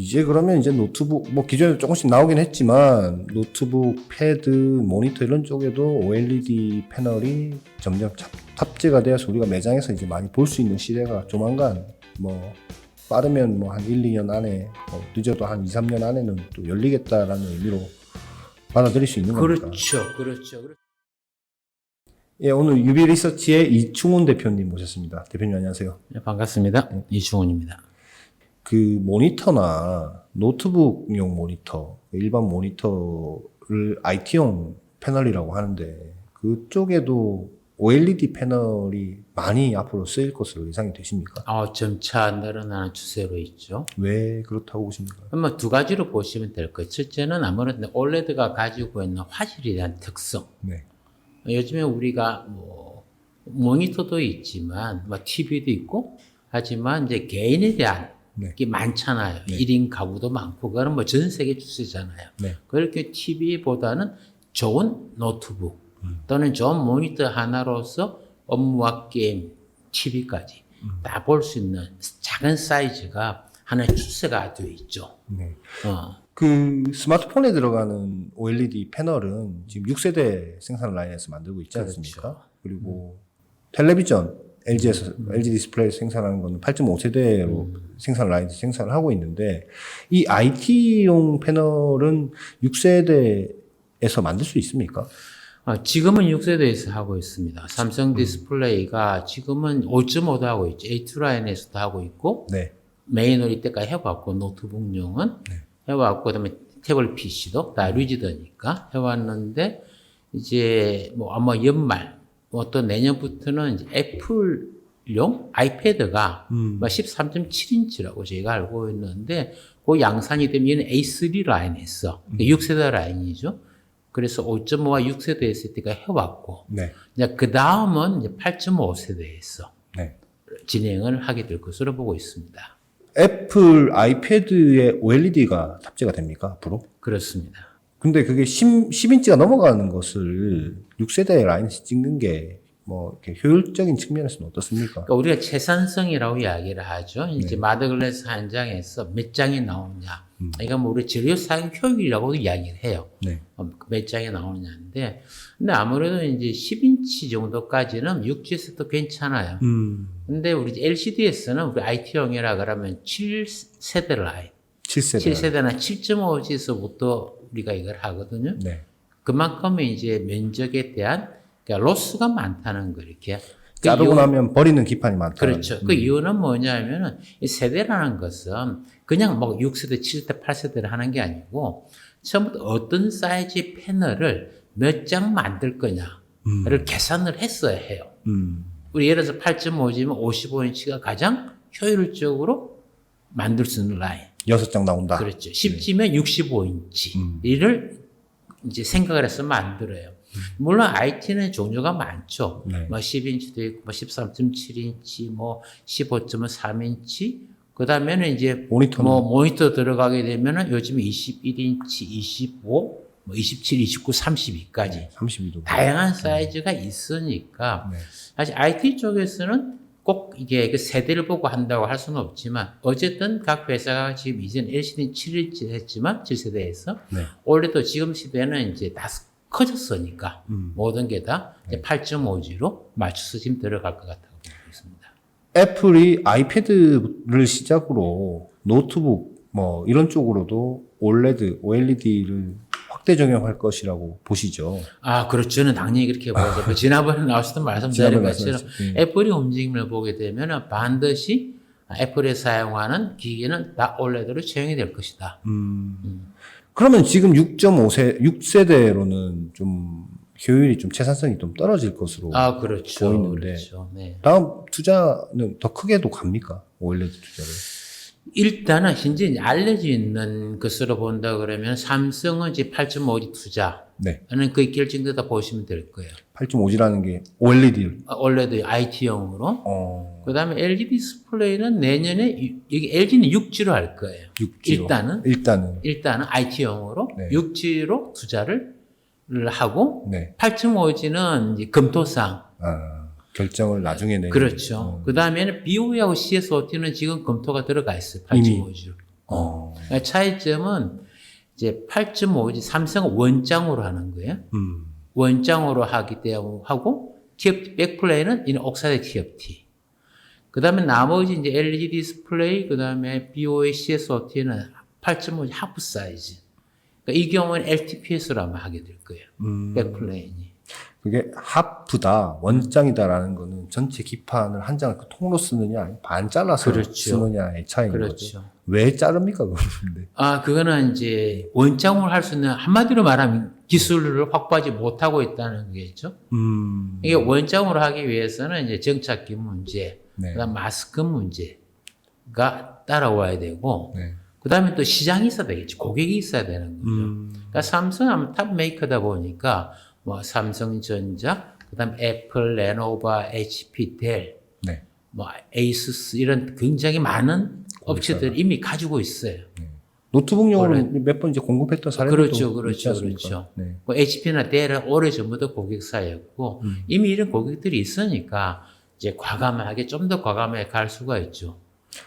이제 그러면 이제 노트북 뭐 기존에 조금씩 나오긴 했지만 노트북, 패드, 모니터 이런 쪽에도 OLED 패널이 점점 탑- 탑재가 되어서 우리가 매장에서 이제 많이 볼 수 있는 시대가 조만간 뭐 빠르면 뭐 한 1, 2년 안에 뭐 늦어도 한 2, 3년 안에는 또 열리겠다라는 의미로 받아들일 수 있는? 그렇죠, 그렇죠. 그렇죠. 예, 오늘 유비 리서치의 이충훈 대표님 모셨습니다. 대표님 안녕하세요. 네, 반갑습니다. 이충훈입니다. 그 모니터나 노트북용 모니터, 일반 모니터를 IT용 패널이라고 하는데 그쪽에도 OLED 패널이 많이 앞으로 쓰일 것으로 예상이 되십니까? 어, 점차 늘어나는 추세로 있죠. 왜 그렇다고 보십니까? 그러면 두 가지로 보시면 될 거예요. 첫째는 아무래도 OLED가 가지고 있는 화질에 대한 특성. 네. 요즘에 우리가 뭐 모니터도 있지만 뭐 TV도 있고 하지만 이제 개인에 대한 네. 게 많잖아요. 네. 일 1인 가구도 많고 그거는 뭐 전 세계 추세잖아요. 네. 그렇게 TV보다는 좋은 노트북 음. 또는 좋은 모니터 하나로서 업무와 게임, TV까지 음. 다볼 수 있는 작은 사이즈가 하나의 추세가 되어 있죠. 네. 어. 그 스마트폰에 들어가는 OLED 패널은 지금 6세대 생산 라인에서 만들고 있지 그렇죠. 않습니까? 그리고 텔레비전 LG에서 LG 디스플레이 생산하는 거는 8.5세대로 생산 라인에서 생산을 하고 있는데 이 IT용 패널은 6세대에서 만들 수 있습니까? 어, 지금은 6세대에서 하고 있습니다. 삼성 디스플레이가 지금은 5.5도 하고 있죠. A2 라인에서도 하고 있고 네. 메인으로 이때까지 해왔고 노트북용은 해왔고 그다음에 태블릿 PC도 다 리지더니까 해왔는데 이제 뭐 아마 연말 뭐또 내년부터는 애플용 아이패드가 음. 뭐 13.7인치라고 저희가 알고 있는데 그 양산이 되면 얘는 A3 라인에서 음. 6세대 라인이죠. 그래서 5.5와 6세대에서 때가 해왔고 네. 이제 그 다음은 이제 8.5세대에서 네. 진행을 하게 될 것으로 보고 있습니다. 애플 아이패드에 OLED가 탑재가 됩니까? 앞으로? 그렇습니다. 근데 그게 10, 10인치가 넘어가는 것을 6세대 라인에서 찍는 게 뭐 이렇게 효율적인 측면에서는 어떻습니까? 그러니까 우리가 채산성이라고 이야기를 하죠. 이제 네. 마더글래스 한 장에서 몇 장이 나오냐. 음. 이건 뭐 우리 재료 사용 효율이라고 이야기를 해요. 네. 어, 몇 장이 나오느냐인데, 근데 아무래도 이제 10인치 정도까지는 6G에서도 괜찮아요. 음. 근데 우리 LCD에서는 우리 IT용이라 그러면 7세대 라인, 7세대. 7세대나 7.5G에서부터 우리가 이걸 하거든요. 네. 그만큼 이제 면적에 대한 그러니까 로스가 많다는 거 이렇게. 그 자르고 이유- 나면 버리는 기판이 많다. 그렇죠. 그 이유는 뭐냐면은 이 세대라는 것은 그냥 뭐 6세대, 7세대, 8세대를 하는 게 아니고 처음부터 어떤 사이즈 패널을 몇 장 만들 거냐를 음. 계산을 했어야 해요. 음. 우리 예를 들어서 8.5지면 55인치가 가장 효율적으로 만들 수 있는 라인. 여섯 장 나온다. 그렇죠. 10지면 65인치. 음. 이를 이제 생각을 해서 만들어요. 물론 IT는 종류가 많죠. 네. 뭐 10인치도 있고, 뭐 13.7인치, 뭐 15.3인치. 그 다음에는 이제 모니터는 뭐 모니터 들어가게 되면은 요즘 21인치, 25, 뭐 27, 29, 32까지 32도. 다양한 사이즈가 있으니까 네. 사실 IT 쪽에서는 꼭 이게 그 세대를 보고 한다고 할 수는 없지만 어쨌든 각 회사가 지금 이전 LCD 7인치 했지만 7세대에서 네. 올해도 지금 시대는 이제 다 커졌으니까 음. 모든 게다 8.5G로 맞춰서 지금 들어갈 것 같다고 보고 있습니다. 애플이 아이패드를 시작으로 노트북 뭐 이런 쪽으로도 OLED, OLED를 확대 적용할 것이라고 보시죠. 아, 그렇죠. 저는 당연히 그렇게 보죠. 그 지난번에 나왔었던 말씀드린 지난번에 것처럼. 예. 애플이 움직임을 보게 되면 반드시 애플에 사용하는 기기는 다 OLED로 채용이 될 것이다. 음. 그러면 지금 6.5세, 6세대로는 좀 효율이 좀 채산성이 좀 떨어질 것으로 아, 그렇죠. 보이는데. 그렇죠. 네. 다음 투자는 더 크게도 갑니까? OLED 투자를. 일단은 현재 알려져 있는 것으로 본다 그러면 삼성은 이제 8.5G 투자는 네. 거의 결정되다 보시면 될 거예요. 8.5G라는 게 OLED. 아, OLED IT용으로. 어, 그 다음에 LG 디스플레이는 내년에, 유- 여기 LG는 6G로 할 거예요. 6G. 일단은, 일단은. 일단은 IT용으로 네. 6G로 투자를 하고, 네. 8.5G는 이제 검토상. 아, 결정을 나중에 내. 그렇죠. 그 다음에는 BOE하고 CSOT는 지금 검토가 들어가 있어요. 이미. 8.5G로. 어. 그러니까 차이점은 이제 8.5지 삼성은 원장으로 하는 거예요. 음. 원장으로 하기 때문에 하고 TFT 백플레이는 이는 옥사이드 TFT. 그 다음에 나머지 이제 LED 디스플레이 그 다음에 BOA CSOT는 8.5 하프 사이즈. 그러니까 이 경우는 LTPS로 아마 하게 될 거예요. 음. 백플레이니. 그게 하프다, 원장이다라는 거는 전체 기판을 한 장을 그 통으로 쓰느냐, 반 잘라서 그렇죠. 쓰느냐의 차이인 거죠. 그렇죠. 왜 자릅니까, 그런데? 아, 그거는 이제 원장으로 할 수 있는 한마디로 말하면 기술을 확보하지 못하고 있다는 거겠죠. 음. 이게 원장으로 하기 위해서는 이제 정착기 문제, 네. 그다음 마스크 문제가 따라와야 되고, 네. 그다음에 또 시장이 있어야 되겠지, 고객이 있어야 되는 거죠. 음. 그러니까 삼성은 탑 메이커다 보니까 뭐 삼성전자, 그다음 애플, 레노바, HP, 델, 네. 뭐 에이수스 이런 굉장히 많은 업체들이 이미 가지고 있어요. 노트북용으로 몇 번 이제 공급했던 사례도 그렇죠, 그렇죠? 그렇죠. 네. 뭐 HP나 델은 오래 전부터 고객사였고 음. 이미 이런 고객들이 있으니까 이제 과감하게 좀 더 과감하게 갈 수가 있죠.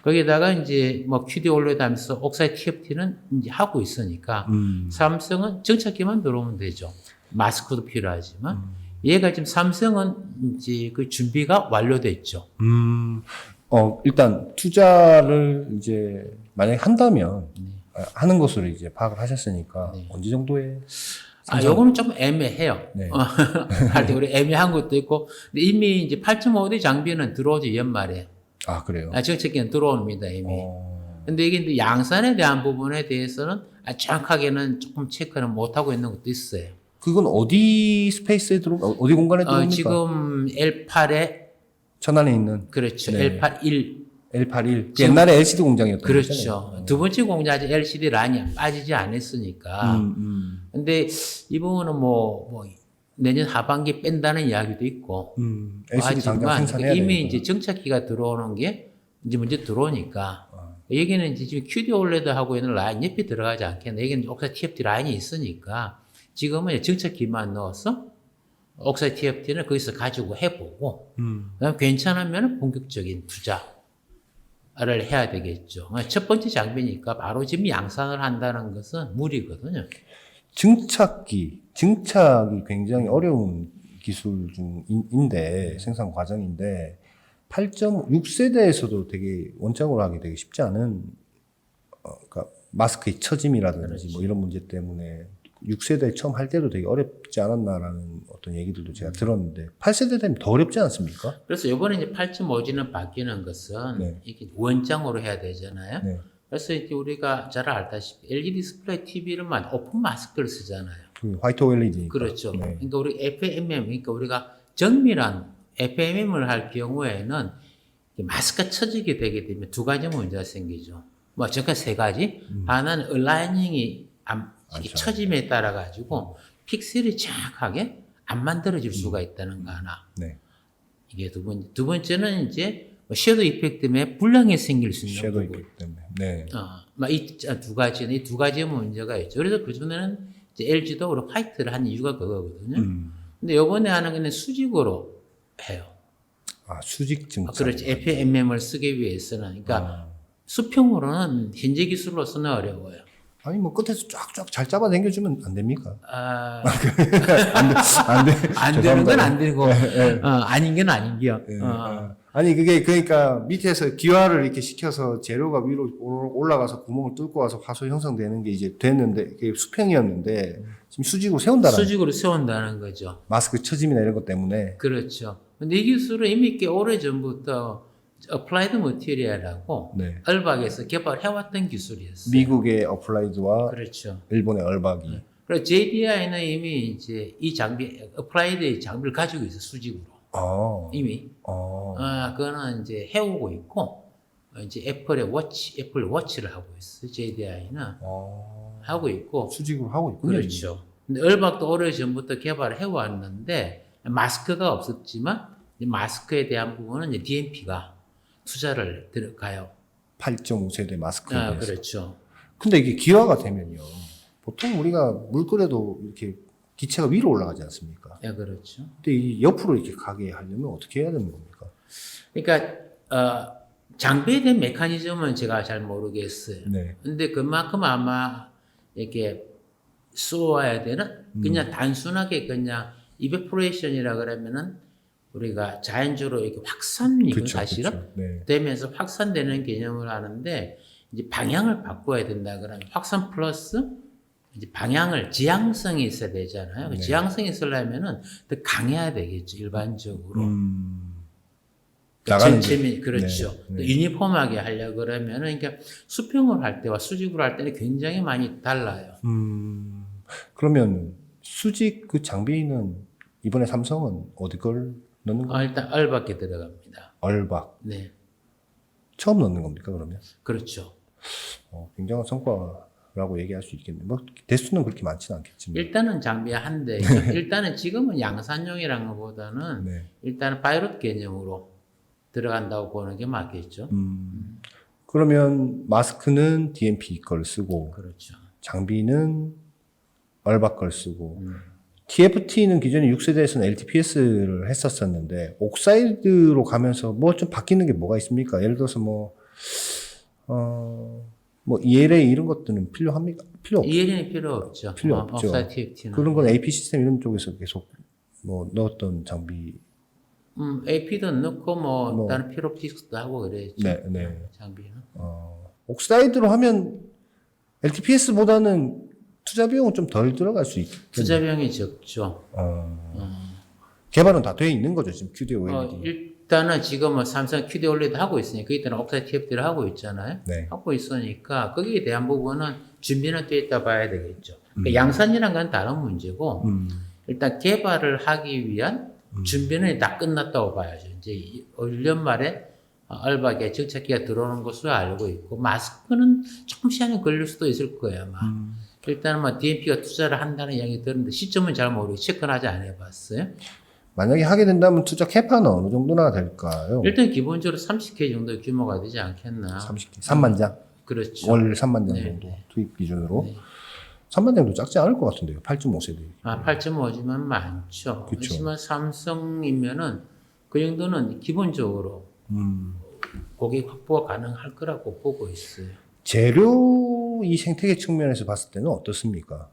거기다가 이제 뭐 QD 올려다면서 옥사이드 TFT는 이제 하고 있으니까 음. 삼성은 정착기만 들어오면 되죠. 마스크도 필요하지만 음. 얘가 지금 삼성은 이제 그 준비가 완료됐죠. 음. 어, 일단 투자를 이제 만약에 한다면 아, 하는 것으로 이제 파악을 하셨으니까 네. 언제 정도에 아, 요거는 좀 애매해요. 네. 어, 할때 우리 애매한 것도 있고 이미 이제 8.5D 장비는 들어오죠 연말에. 아, 그래요. 아, 정책기는 들어옵니다 이미. 어. 근데 이게 이제 양산에 대한 부분에 대해서는 아, 정확하게는 조금 체크는 못 하고 있는 것도 있어요. 그건 어디 스페이스에 들어 어디 공간에 어, 들어옵니까? 지금 L8에 천안에 있는 그렇죠. 네. L8 1 L81 지금- 옛날에 LCD 공장이었던 그렇죠. 거잖아요. 두 번째 공장 아직 LCD 란이 빠지지 않았으니까. 음, 음. 근데 이 부분은 뭐, 뭐 내년 하반기 뺀다는 이야기도 있고. 음, LCD 하지만 이미 되니까. 이제 정착기가 들어오는 게 이제 먼저 들어오니까 아. 여기는 이제 지금 QD 올레드 하고 있는 라인 옆에 들어가지 않겠네. 여기는 옥사 TFT 라인이 있으니까 지금은 정착기만 넣어서 옥사 TFT는 거기서 가지고 해보고 음. 그다음 괜찮으면 본격적인 투자를 해야 되겠죠. 첫 번째 장비니까 바로 지금 양산을 한다는 것은 무리거든요. 증착기, 증착이 굉장히 어려운 기술 중인데 생산 과정인데 8.6세대에서도 되게 원장으로 하기 되게 쉽지 않은 어, 그러니까 마스크의 처짐이라든지 뭐 이런 문제 때문에 6세대 처음 할 때도 되게 어렵지 않았나라는 어떤 얘기들도 제가 들었는데 8세대 되면 더 어렵지 않습니까? 그래서 이번에 이제 8.5G는 바뀌는 것은 네. 이게 원장으로 해야 되잖아요. 네. 그래서 이제 우리가 잘 알다시피 LED 디스플레이 TV를 만 오픈 마스크를 쓰잖아요. 그 화이트 OLED. 그렇죠. 네. 그러니까 우리 FMM, 그러니까 우리가 정밀한 FMM을 할 경우에는 마스크가 처지게 되게 되면 두 가지 문제가 생기죠. 뭐 잠깐 세 가지. 하나는 얼라이닝이 안, 이게 맞죠. 처짐에 따라 가지고 픽셀이 정확하게 안 만들어질 수가 있다는 거 하나. 네. 이게 두 번째. 두 번째는 이제 뭐 섀도우 이펙트 때문에 불량이 생길 수 있는 섀도우. 이펙트 때문에. 네. 어, 막이두 가지는 이 두 가지 문제가 있죠. 그래서 그 전에는 이제 LG도 그렇고 화이트를 한 이유가 그거거든요. 음. 근데 요번에 하는 거는 수직으로 해요. 아, 수직 증착. 그렇지. FMM을 쓰기 위해서는. 그러니까 아. 수평으로는 현재 기술로서는 어려워요. 아니 뭐 끝에서 쫙쫙 잘 잡아 당겨주면 안 됩니까? 아, 안 돼. 안 되는 건 안 되고, 어, 아닌 건 아닌 겨. 예, 어, 예. 아니 그게 그러니까 밑에서 기화를 이렇게 시켜서 재료가 위로 올라가서 구멍을 뚫고 와서 화소 형성되는 게 이제 됐는데 그게 수평이었는데 지금 수직으로 세운다는 수직으로 세운다는 거죠. 마스크 처짐이나 이런 것 때문에 그렇죠. 근데 이 기술은 이미 꽤 오래 전부터 어플라이드 머티리얼이라고 네. 얼박에서 개발해왔던 기술이었어요. 미국의 어플라이드와 그렇죠. 일본의 얼박이 그리고 JDI는 이미 이제 이 장비, 어플라이드 장비를 가지고 있어 수직으로 아, 이미. 아, 아, 그거는 이제 해오고 있고 어, 이제 애플의 워치, 애플 워치를 하고 있어. JDI는 아. 하고 있고 수직으로 하고 있군요. 그렇죠. 근데 얼박도 오래 전부터 개발을 해왔는데 마스크가 없었지만 이 마스크에 대한 부분은 이제 DMP가 투자를 들어가요. 8.5세대 마스크에 아, 대해서. 그렇죠. 근데 이게 기화가 되면요. 보통 우리가 물 끓여도 이렇게 기체가 위로 올라가지 않습니까? 예, 그렇죠. 근데 이 옆으로 이렇게 가게 하려면 어떻게 해야 되는 겁니까? 그러니까 어, 장비에 대한 메커니즘은 제가 잘 모르겠어요. 네. 근데 그만큼 아마 이렇게 쏘아야 되는 그냥 단순하게 그냥 이베포레이션이라 그러면은 우리가 자연적으로 이렇게 확산이고 그쵸, 사실은 그쵸. 네. 되면서 확산되는 개념을 하는데 이제 방향을 바꿔야 된다 그러면 확산 플러스 이제 방향을 지향성이 있어야 되잖아요. 그 네. 지향성이 있으려면은 더 강해야 되겠죠 일반적으로. 음. 그 나가는 전체미 그렇죠. 네, 또 유니폼하게 하려 그러면은 그러니까 수평을 할 때와 수직으로 할 때는 굉장히 많이 달라요. 음. 그러면 수직 그 장비는 이번에 삼성은 어디 걸 넣는 거? 아, 일단 얼밖에 들어갑니다. 얼박 네, 처음 넣는 겁니까 그러면? 그렇죠. 어, 굉장한 성과라고 얘기할 수 있겠네요. 뭐 대수는 그렇게 많지는 않겠지만. 일단은 장비 한 대. 일단은 지금은 양산용이라는 것보다는 네. 일단은 파이럿 개념으로 들어간다고 보는 게 맞겠죠. 음. 그러면 마스크는 DMP 걸 쓰고 그렇죠. 장비는 얼박 걸 쓰고 음. TFT는 기존에 6세대에서는 LTPS를 했었었는데 옥사이드로 가면서 뭐 좀 바뀌는 게 뭐가 있습니까? 예를 들어서 뭐 어, 뭐 ELA 이런 것들은 필요합니까? 필요 없. ELN이 필요 없죠. 필요 어, 없죠. 업사이드 TFT는. 그런 건 AP 시스템 이런 쪽에서 계속 뭐 넣었던 장비. 음, AP도 넣고 뭐, 뭐. 다른 피로픽스도 하고 그랬죠. 네, 네. 장비는. 어, 옥사이드로 하면 LTPS보다는 투자 비용은 좀 덜 들어갈 수 있겠죠. 투자 비용이 적죠. 어, 개발은 다 돼 있는 거죠 지금 QD OLED. 어, 일단은 지금은 삼성 QD 올리도 하고 있으니까 그때는 업사이드 TFT를 하고 있잖아요. 네. 하고 있으니까 거기에 대한 부분은 준비는 돼 있다 봐야 되겠죠. 음. 그러니까 양산이란 건 다른 문제고 음, 일단 개발을 하기 위한 준비는 다 끝났다고 봐야죠. 이제 올 연말에 어, 얼박에 정착기가 들어오는 것으로 알고 있고 마스크는 조금 시간이 걸릴 수도 있을 거예요 아마. 음. 일단은 뭐 DMP가 투자를 한다는 이야기 들었는데 시점은 잘 모르고 체크는 아직 안 해봤어요. 만약에 하게 된다면 투자 캐파는 어느 정도나 될까요? 일단 기본적으로 30K 정도 규모가 되지 않겠나. 30개, 3만 장, 그렇죠. 월 3만 장 네, 정도 네. 투입 기준으로 네. 3만 장도 작지 않을 것 같은데요. 8.5세대. 아, 8.5지만 많죠. 그쵸. 그렇지만 삼성이면은 그 정도는 기본적으로 음. 고객 확보가 가능할 거라고 보고 있어요. 재료 이 생태계 측면에서 봤을 때는 어떻습니까?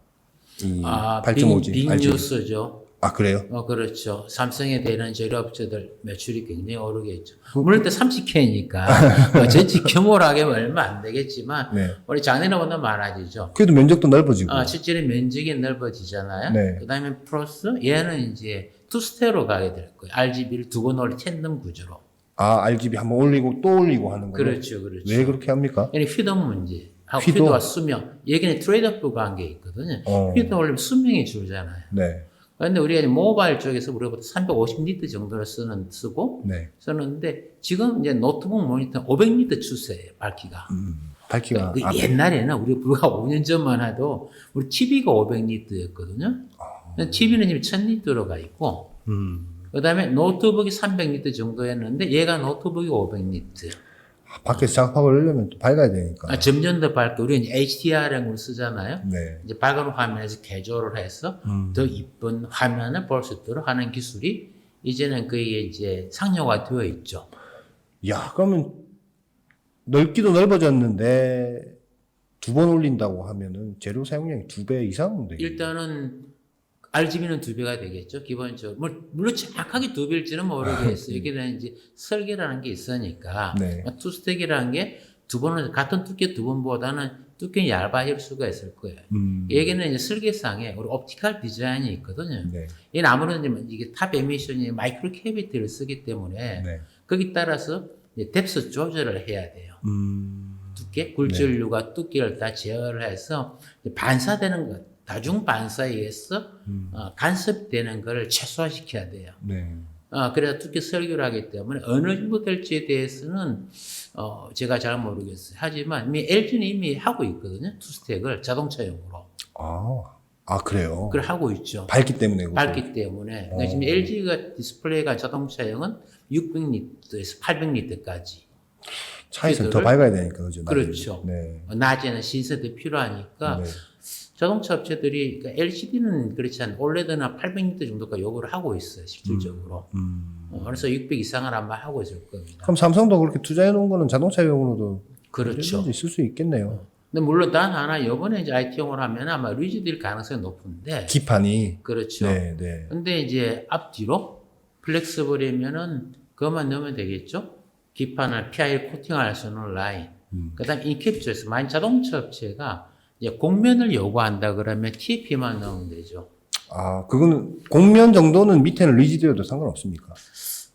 이 아, 8.5G, 빅, RGB. 빅뉴스죠. 아 그래요? 어, 그렇죠. 삼성에 대한 재료업체들 매출이 굉장히 오르겠죠. 그 물론 일단 30K니까 뭐 전체 하기면 얼마 안 되겠지만 네. 우리 작년보다 많아지죠. 그래도 면적도 넓어지고. 아, 실제로 면적이 넓어지잖아요. 네. 그 다음에 플러스 얘는 이제 투스테로 가게 될 거예요. RGB를 두 번 올리 텐덤 구조로. 아 RGB 한번 올리고 또 올리고 하는 거예요? 그렇죠, 그렇죠. 왜 그렇게 합니까? 얘는 휘도 문제. 하고 휘도? 휘도 와 수명. 얘기는 트레이드오프 관계 있거든요. 어. 휘도 올리면 수명이 줄잖아요. 네, 그런데 우리가 모바일 쪽에서 우리가 350니트 정도를 쓰는, 쓰고, 네. 쓰는데, 지금 이제 노트북 모니터 500니트 추세예요, 밝기가. 음, 밝기가 그 아, 옛날에는 우리 불과 5년 전만 해도 우리 TV가 500니트였거든요. TV는 지금 1000니트로 가 있고, 음, 그 다음에 노트북이 300니트 정도였는데, 얘가 노트북이 500니트. 밖에서 작업을 하려면 또 밝아야 되니까. 아, 점점 더 밝고, 우리는 걸 쓰잖아요. 네. 이제 밝은 화면에서 개조를 해서 음. 더 이쁜 화면을 볼 수 있도록 하는 기술이 이제는 그게 이제 상용화 되어 있죠. 야, 그러면 넓기도 넓어졌는데 두 번 올린다고 하면은 재료 사용량이 두 배 이상 되겠 일단은 RGB는 두 배가 되겠죠, 기본적으로. 물- 물론 정확하게 두 배일지는 모르겠어요. 이게 이제 설계라는 게 있으니까. 네. 투스택이라는 게 두 번은, 같은 두께 두 번보다는 두께는 얇아질 수가 있을 거예요. 음. 얘기는 이제 설계상에 우리 옵티컬 디자인이 있거든요. 네. 얘는 아무래도 이제 이게 탑 에미션이 마이크로 캐비티를 쓰기 때문에 네. 거기 따라서 이제 뎁스 조절을 해야 돼요. 음. 두께, 굴절류가 두께를 다 제어를 해서 반사되는 것, 다중 반사에 의해서 음. 어, 간섭되는 것을 최소화시켜야 돼요. 네. 어, 그래서 두께 설계를 하기 때문에 어느 정도 될지에 대해서는 어, 제가 잘 모르겠어요. 하지만 이미 LG는 이미 하고 있거든요. 투스택을 자동차용으로. 아, 아 그래요. 그걸 하고 있죠. 밝기 때문에 그거. 밝기 때문에. 그러니까 지금 어. LG가 디스플레이가 자동차용은 600리터에서 800리터까지. 차에서 더 밝아야 되니까 그죠. 그렇죠. 네. 낮에는 신세대 필요하니까 네. 자동차 업체들이 그러니까 LCD는 그렇지 않 올레드나 800니트 정도가 요구를 하고 있어요 실질적으로. 음. 어, 그래서 600 이상은 아마 하고 있을 겁니다. 그럼 삼성도 그렇게 투자해 놓은 거는 자동차용으로도 그렇죠. 쓸수 있겠네요. 근데 물론 단 하나 이번에 이제 IT용을 하면 아마 리지드일 가능성이 높은데 기판이 그렇죠. 네, 네. 근데 이제 앞뒤로 플렉스블이면은 그것만 넣으면 되겠죠. 기판을 PI 코팅할 수 있는 라인. 음. 그다음 인캡처에서 많은 자동차 업체가 이제 공면을 요구한다 그러면 TF만 넣으면 되죠. 아, 그거는 공면 정도는 밑에는 리지드여도 상관없습니까?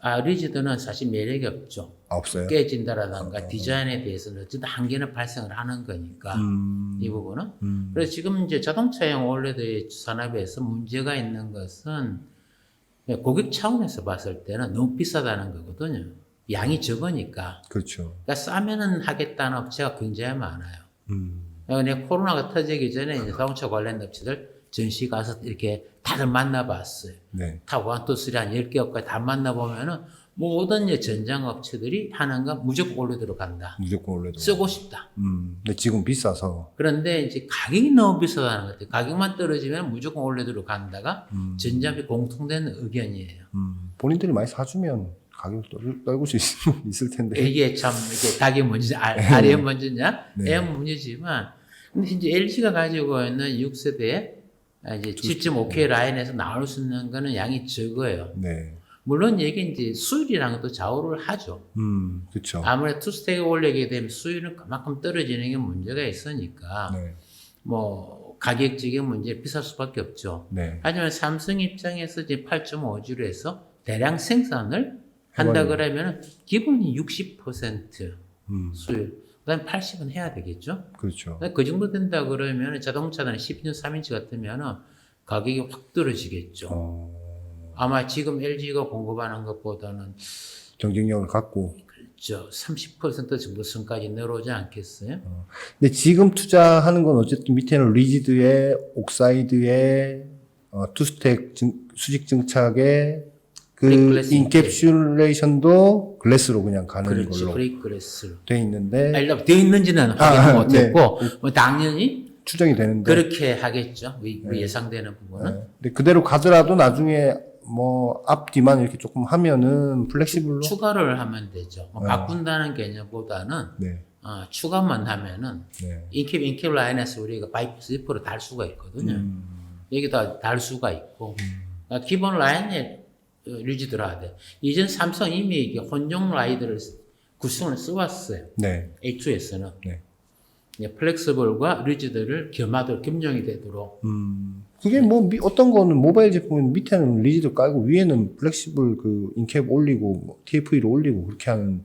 아 리지드는 사실 매력이 없죠. 아, 없어요. 깨진다라든가 디자인에 대해서는 어쨌든 한계는 발생을 하는 거니까 음. 이 부분은. 음. 그래서 지금 이제 자동차용 올레드 산업에서 문제가 있는 것은 고객 차원에서 봤을 때는 너무 비싸다는 거거든요. 양이 적으니까. 그렇죠. 그러니까 싸면은 하겠다는 업체가 굉장히 많아요. 음. 근데 코로나가 터지기 전에 이제 자동차 관련 업체들 전시 가서 이렇게 다들 만나봤어요. 네. 타 원투쓰리 한 10개 업까지 다 만나보면은 모든 이제 전장 업체들이 하는 건 무조건 올레드로 간다. 무조건 올려도. 쓰고 싶다. 음. 근데 지금 비싸서. 그런데 이제 가격이 너무 비싸다는 것 같아요. 가격만 떨어지면 무조건 올레드로 간다가 음. 전잡이 공통된 의견이에요. 음. 본인들이 많이 사주면 가격을 떨, 떨굴 수 있, 있을 텐데. 이게 참 이게 닭이 먼저냐, 알, 알이 먼저냐, 네. 애는 문제지만, 근데 이제 LG가 가지고 있는 6세대 이제 7.5K 라인에서 나올 수 있는 거는 양이 적어요. 네. 물론 이게 이제 수율이랑 또 좌우를 하죠. 음. 그렇죠. 아무래도 투스택을 올리게 되면 수율은 그만큼 떨어지는 게 문제가 있으니까, 네. 뭐 가격적인 문제 비쌀 수밖에 없죠. 네. 하지만 삼성 입장에서 이제 8.5주로 해서 대량 생산을 한다. 그러면 기본이 60% 음. 수율, 그다음 80은 해야 되겠죠. 그렇죠. 그 정도 된다 그러면 자동차는 12년 3인치 같으면 가격이 확 떨어지겠죠. 어. 아마 지금 LG가 공급하는 것보다는 경쟁력을 갖고. 저30% 정도 선까지 내려오지 않겠어요? 근데 지금 투자하는 건 어쨌든 밑에는 리지드에 옥사이드에 어, 투스택 증, 수직 증착에 그 브레이크 인캡슐레이션도 글래스로 그냥 가는 그렇지, 걸로 브레이크레스. 돼 있는데 아니, 되어 있는지는 아, 확인 아, 못했고, 뭐 당연히 추정이 되는데 그렇게 하겠죠. 우리 예상되는 부분은. 네. 근데 그대로 가더라도 나중에 뭐 앞뒤만 이렇게 조금 하면은 플렉시블로 추가를 하면 되죠. 뭐 네. 바꾼다는 개념보다는 네. 어, 추가만 하면은 네. 인캡 인캡 라인에서 우리가 바이프 스리퍼로 달 수가 있거든요. 음. 여기다 달 수가 있고 그러니까 기본 라인에 어, 유지들어야 돼. 이전 삼성 이미 이게 혼용 라이드를 구성을 써왔어요. 네. A2에서는 네. 플렉스블과 리지드를 겸하도록 겸용이 되도록 음. 그게 뭐 미- 어떤 거는 모바일 제품은 밑에는 리지드 깔고 위에는 플렉시블 그 인캡 올리고 뭐 TFE를 올리고 그렇게 하는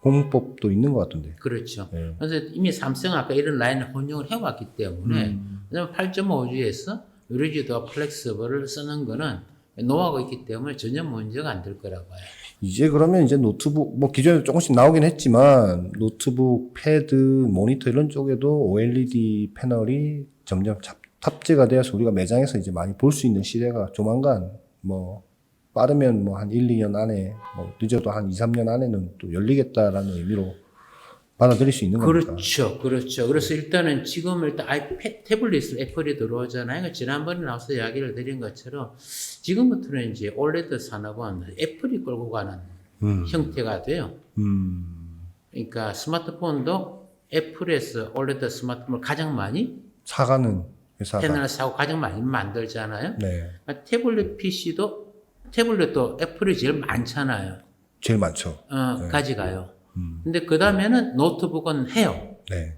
공법도 있는 것 같던데. 그렇죠. 네. 그래서 이미 삼성 아까 이런 라인을 혼용을 해왔기 때문에 음. 왜냐면 8.5주에서 리지드와 플렉스블을 쓰는 거는 노하우가 있기 때문에 전혀 문제가 안 될 거라고 봐요. 이제 그러면 이제 노트북 뭐 기존에 조금씩 나오긴 했지만 노트북, 패드, 모니터 이런 쪽에도 OLED 패널이 점점 탑- 탑재가 되어서 우리가 매장에서 이제 많이 볼 수 있는 시대가 조만간 뭐 빠르면 뭐 한 1, 2년 안에 뭐 늦어도 한 2, 3년 안에는 또 열리겠다라는 의미로 받아들일 수 있는 거니까. 그렇죠, 그렇죠. 그래서 일단은 지금 일단 아이패드, 태블릿을 애플이 들어오잖아요. 그러니까 지난번에 나와서 이야기를 드린 것처럼 지금부터는 이제 올레드 산업은 애플이 끌고 가는 음. 형태가 돼요. 음. 그러니까 스마트폰도 애플에서 올레드 스마트폰을 가장 많이 사가는 회사가. 패널을 사고 가장 많이 만들잖아요. 네. 그러니까 태블릿 PC도 태블릿도 애플이 제일 많잖아요. 제일 많죠. 어, 가져가요. 음. 근데 그 다음에는 노트북은 해요. 네.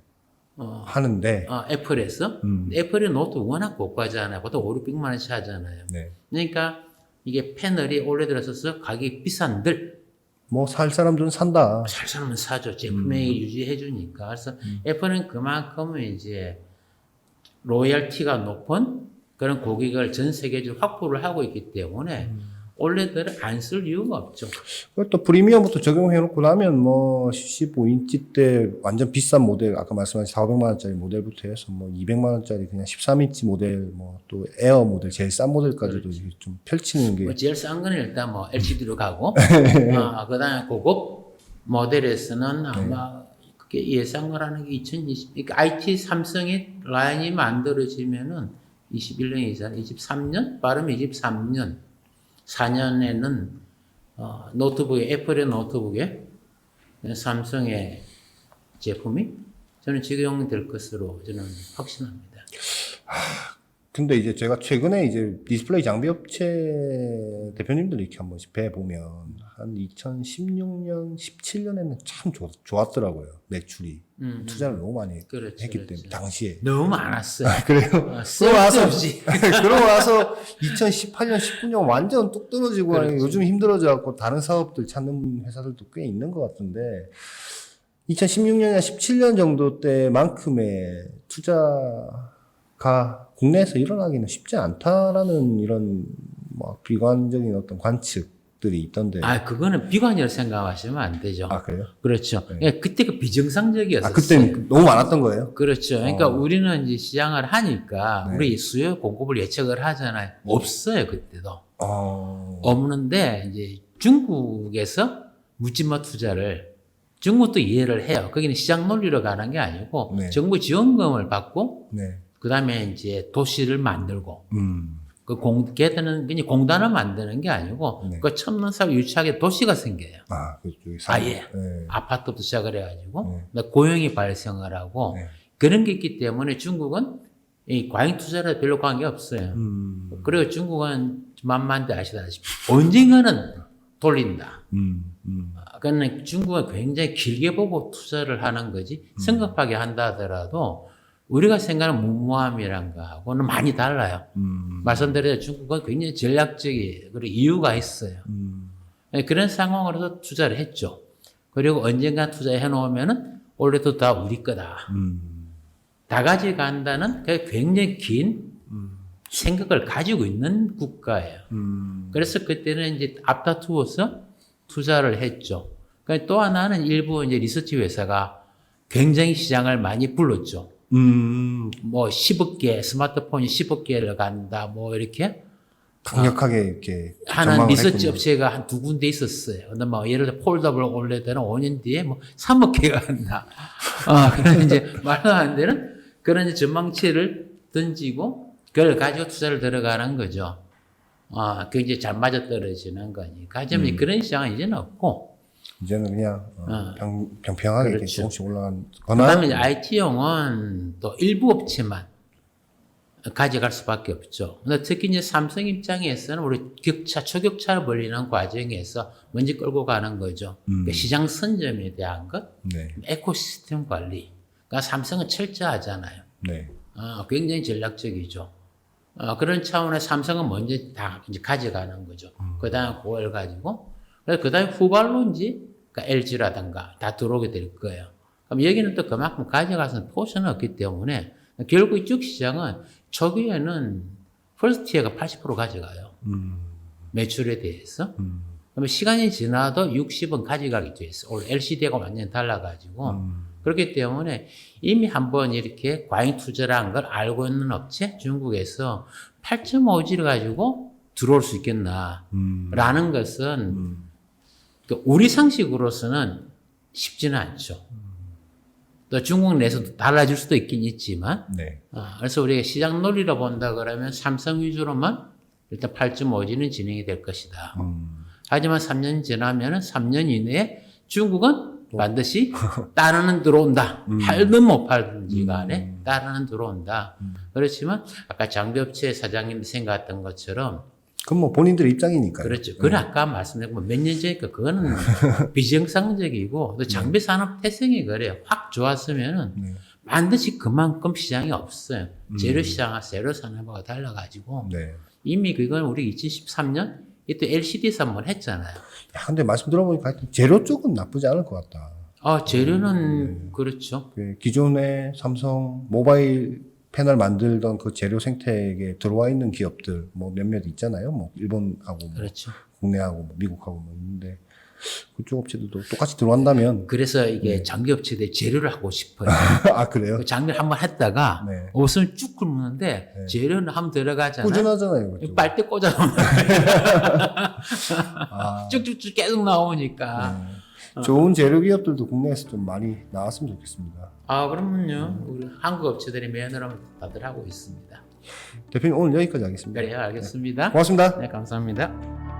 어, 하는데 어, 애플에서. 음. 애플이 노트북 워낙 고가잖아요. 보통 5, 600만 원씩 하잖아요. 네. 그러니까 이게 패널이 올해 들어서서 가격이 비싼들 뭐 살 사람들은 산다. 살 사람은 사죠. 제품에 유지해 주니까. 그래서 애플은 그만큼 이제 로열티가 높은 그런 고객을 전 세계적으로 확보를 하고 있기 때문에 올레드를 안쓸 이유가 없죠. 또 프리미엄부터 적용해놓고 나면 뭐 15인치 때 완전 비싼 모델 아까 말씀하신 4, 500만 원짜리 모델부터 해서 뭐 200만 원짜리 그냥 13인치 모델 뭐 또 에어 모델 제일 싼 모델까지도 이게 좀 펼치는 게 뭐 제일 싼 거는 일단 뭐 LCD로 가고, 어, 그 다음에 고급 모델에서는 아마 그 예상을 하는 게 2020, 그러니까 IT 삼성이 라인이 만들어지면은 21년 이상, 23년? 빠르면 23년, 4년에는 어, 노트북에, 애플의 노트북에 삼성의 제품이 저는 적용될 것으로 저는 확신합니다. 근데 이제 제가 최근에 이제 디스플레이 장비 업체 대표님들 이렇게 한 번씩 뵈 보면 한 2016년, 17년에는 참 좋, 좋았더라고요 매출이 음, 투자를 너무 많이 그렇죠, 했기 그렇죠. 때문에 당시에 너무 많았어요. 아, 그래요? 어, 그러고 쓸데없이. 그러고 와서 2018년, 19년 완전 뚝 떨어지고 그렇지. 요즘 힘들어져 갖고 다른 사업들 찾는 회사들도 꽤 있는 것 같은데 2016년이나 17년 정도 때만큼의 투자가 국내에서 일어나기는 쉽지 않다라는 이런 뭐 비관적인 어떤 관측들이 있던데 아, 아, 그거는 비관이라고 생각하시면 안 되죠. 그래요? 그렇죠. 그러니까 그때가 비정상적이었어요. 아 그때 너무 많았던 거예요? 그렇죠. 그러니까 어. 우리는 이제 시장을 하니까 네. 우리 수요 공급을 예측을 하잖아요. 없어요 그때도 어... 없는데 이제 중국에서 묻지마 투자를 중국도 이해를 해요. 거기는 시장 논리로 가는 게 아니고 네. 정부 지원금을 받고 네. 그 다음에 이제 도시를 만들고 음. 그 공, 걔들은 그냥 공단을 만드는 게 아니고 네. 그 첨단사업 유치하게 도시가 생겨요. 아, 그쪽에 아예. 네. 아파트부터 시작을 해가지고 네. 고용이 발생을 하고 네. 그런 게 있기 때문에 중국은 이 과잉 투자를 별로 관계 없어요. 음. 그리고 중국은 만만데 아시다시피 언젠가는 돌린다. 음. 음. 그러니까 중국은 굉장히 길게 보고 투자를 하는 거지 음. 성급하게 한다 하더라도 우리가 생각하는 무모함이란 거하고는 많이 달라요. 음. 말씀드린 중국은 굉장히 전략적이 이유가 있어요. 음. 네, 그런 상황으로서 투자를 했죠. 그리고 언젠가 투자해 놓으면은 올해도 다 우리 거다. 음. 다 가져간다는 그 굉장히 긴 생각을 가지고 있는 국가예요. 음. 그래서 그때는 이제 앞다투어서 투자를 했죠. 그또 하나는 일부 이제 리서치 회사가 굉장히 시장을 많이 불렀죠. 음. 뭐 10억 개, 스마트폰이 10억 개를 간다, 뭐 이렇게 강력하게 이렇게 하는 전망을 리서치 했군요. 업체가 한 두 군데 있었어요. 근데 뭐 예를 들어 폴더블 올레드는 5년 뒤에 뭐 3억 개가 한다. 아, 그런 이제 말도 안 되는 그런 이제 전망치를 던지고 그걸 가지고 투자를 들어가는 거죠. 아, 그 이제 잘 맞아 떨어지는 거니까. 하지만 음. 그런 시장은 이제는 없고. 이제는 그냥 어, 어. 평, 평평하게 이렇게 그렇죠. 조금씩 올라간 그 거나 다음에 이제 IT용은 또 일부 업체만 가져갈 수밖에 없죠. 근데 특히 이제 삼성 입장에서는 우리 격차, 초격차를 벌리는 과정에서 먼저 끌고 가는 거죠. 음. 그러니까 시장 선점에 대한 것, 네. 에코시스템 관리. 그러니까 삼성은 철저하잖아요. 네. 어, 굉장히 전략적이죠. 어, 그런 차원에서 삼성은 먼저 다 이제 가져가는 거죠. 그 다음에 그걸 가지고, 그 다음에 후발로 이제 그러니까 LG라든가 다 들어오게 될 거예요. 그럼 여기는 또 그만큼 가져가서 포션은 없기 때문에 결국 이쪽 시장은 초기에는 퍼스트티어가 80% 가져가요. 음. 매출에 대해서. 음. 그러면 시간이 지나도 60은 가져가게 돼 있어. 오늘 LCD하고 완전히 달라가지고. 음. 그렇기 때문에 이미 한번 이렇게 과잉 투자라는 걸 알고 있는 업체 중국에서 8.5G를 가지고 들어올 수 있겠나 음. 라는 것은 음. 그 우리 상식으로서는 쉽지는 않죠. 또 중국 내에서도 달라질 수도 있긴 있지만 네. 아, 그래서 우리가 시장 논리로 본다 그러면 삼성 위주로만 일단 8.5G는 진행이 될 것이다. 음. 하지만 3년 지나면은 3년 이내에 중국은 반드시 따르는 들어온다. 음. 팔든 못 팔든지 음. 간에 따르는 들어온다. 그렇지만 아까 장비업체 사장님이 생각했던 것처럼 그건 뭐 본인들의 입장이니까요. 그렇죠. 그건 아까 말씀드린 몇년 전이니까 그거는 비정상적이고 또 장비 산업 태생이 그래요. 확 좋았으면은 네. 반드시 그만큼 시장이 없어요. 재료 시장과 재료 산업과 달라가지고 네. 이미 그건 우리 2013년 이때 LCD에서 한번 했잖아요. 야, 근데 말씀 들어보니까 재료 쪽은 나쁘지 않을 것 같다. 아, 재료는 음. 그렇죠. 그 기존의 삼성 모바일 패널 만들던 그 재료 생태계에 들어와 있는 기업들 뭐 몇몇 있잖아요. 뭐 일본하고 뭐 그렇죠. 국내하고 뭐 미국하고 뭐 있는데 그쪽 업체들도 똑같이 들어간다면 그래서 이게 장기업체들이 재료를 하고 싶어요. 아 그래요? 그 장비를 한번 했다가 네. 옷을 쭉 긁는데 네. 재료는 한번 들어가잖아요. 꾸준하잖아요. 그쪽. 빨대 꽂아 놓으면 아, 쭉쭉쭉 계속 나오니까. 네. 좋은 재료 기업들도 국내에서 좀 많이 나왔으면 좋겠습니다. 아 그러면요 우리 한국 업체들이 매너로 다들 하고 있습니다. 대표님 오늘 여기까지 하겠습니다. 그래요 알겠습니다. 고맙습니다. 네 감사합니다.